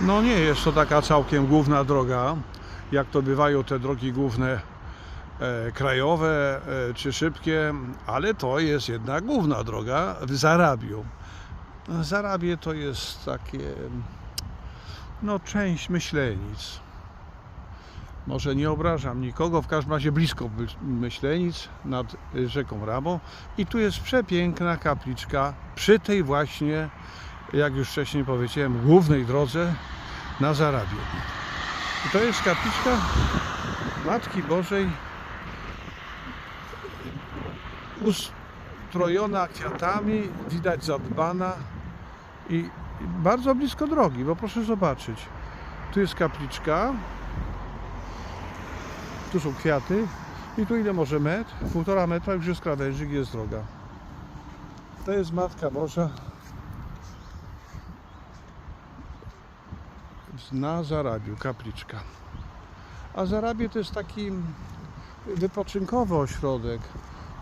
No nie jest to taka całkiem główna droga, jak to bywają te drogi główne e, krajowe e, czy szybkie, ale to jest jednak główna droga w Zarabiu. Zarabie to jest takie, no część Myślenic. Może nie obrażam nikogo, w każdym razie blisko My- Myślenic nad y, rzeką Rabą i tu jest przepiękna kapliczka przy tej właśnie, jak już wcześniej powiedziałem, głównej drodze na Zarabię. I to jest kapliczka Matki Bożej ustrojona kwiatami, widać zadbana i bardzo blisko drogi, bo proszę zobaczyć. Tu jest kapliczka, tu są kwiaty i tu ile może metr? Półtora metra już jest krawędzik, jest droga. To jest Matka Boża na Zarabiu, kapliczka. A Zarabie to jest taki wypoczynkowy ośrodek.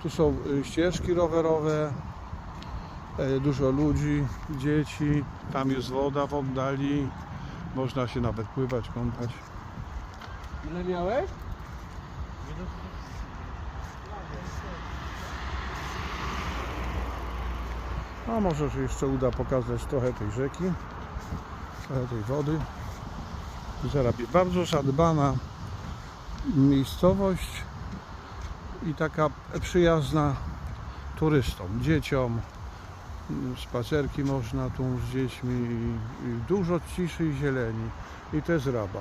Tu są y, ścieżki rowerowe, e, dużo ludzi, dzieci, tam jest woda w oddali, można się nawet pływać, kąpać. Ile miałeś? A może się jeszcze uda pokazać trochę tej rzeki, trochę tej wody. Zarabie bardzo zadbana miejscowość i taka przyjazna turystom, dzieciom. Spacerki można tu z dziećmi i dużo ciszy i zieleni. I to jest Raba.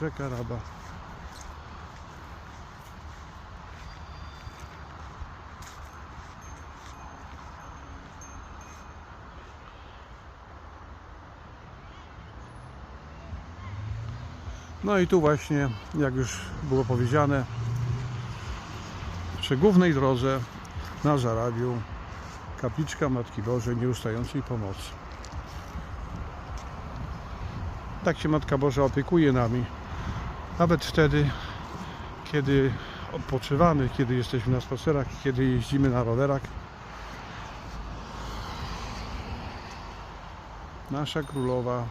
Rzeka Raba. No i tu właśnie, jak już było powiedziane, przy głównej drodze na Zarabiu kapliczka Matki Bożej Nieustającej Pomocy. Tak się Matka Boża opiekuje nami, nawet wtedy, kiedy odpoczywamy, kiedy jesteśmy na spacerach, kiedy jeździmy na rowerach. Nasza Królowa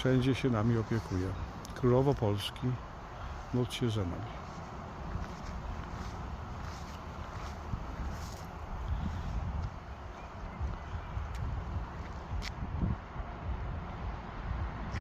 wszędzie się nami opiekuje. Królowo Polski, módl się za nami.